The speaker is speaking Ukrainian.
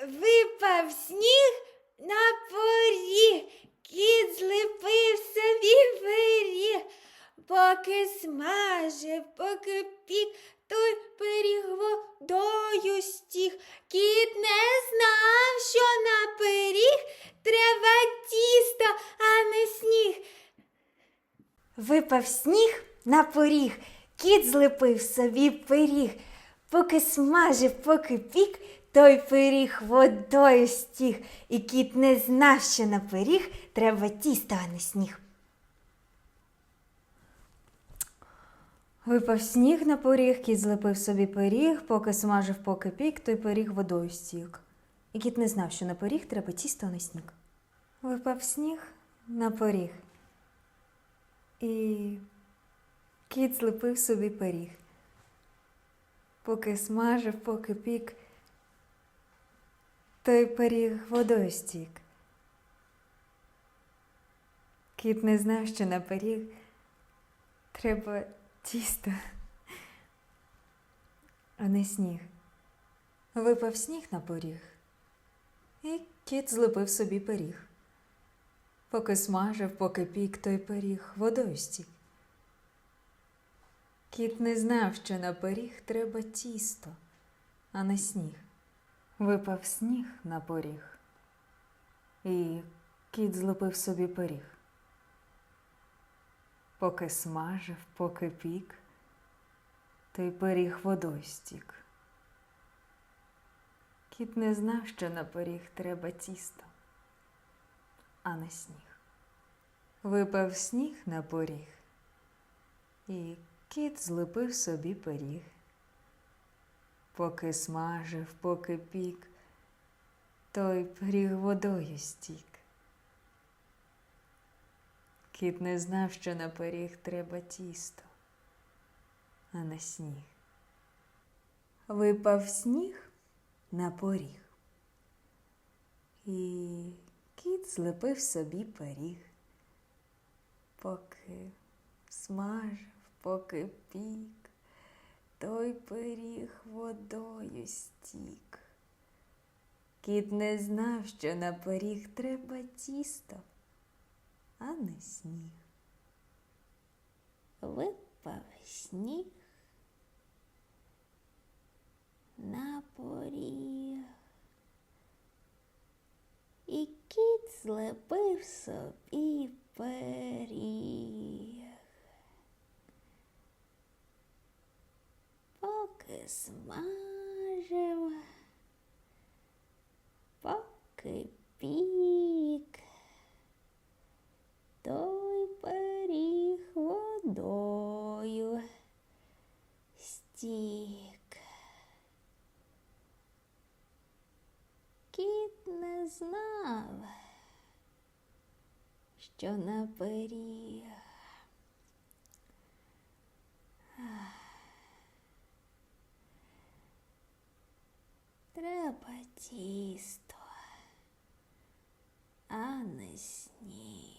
Випав сніг на поріг, кіт зліпив собі пиріг, поки смажив, поки пік, той пиріг водою стіг. Кіт не знав, що на пиріг треба тісто, а не сніг. Випав сніг на поріг, кіт злепив собі пиріг, поки смажив, поки пік, той пиріг водою стіг, і кіт не знав, що на пиріг треба тісто, а не сніг. Випав сніг на поріг, кіт злепив собі пиріг, поки смажив, поки пік, той пиріг водою стік. І кіт не знав, що на поріг треба тісто, а не сніг. Випав сніг на поріг. І кіт злепив собі пиріг. Поки смажив, поки пік, той пиріг водою стік. Кіт не знав, що на пиріг треба тісто, а не сніг. Випав сніг на поріг, і кіт злепив собі пиріг. Поки смажив, поки пік той пиріг водою стік. Кіт не знав, що на пиріг треба тісто, а не сніг. Випав сніг на поріг, і кіт злепив собі пиріг. Поки смажив, поки пік, той пиріг водою стік. Кіт не знав, що на пиріг треба тісто, а не сніг. Випав сніг на поріг, і кіт злепив собі пиріг. Поки смажив, поки пік, той пиріг водою стік. Кіт не знав, що на пиріг треба тісто, а не сніг. Випав сніг на поріг, і кіт злепив собі пиріг, поки смажив, поки пік, той пиріг водою стік. Кіт не знав, що на пиріг треба тісто, а не сніг. Випав сніг на поріг. І кіт злепив собі пиріг. Поки смажив, поки пік, той пиріг водою стік. Кіт не знав, що на пиріг. тісто, а не сніг.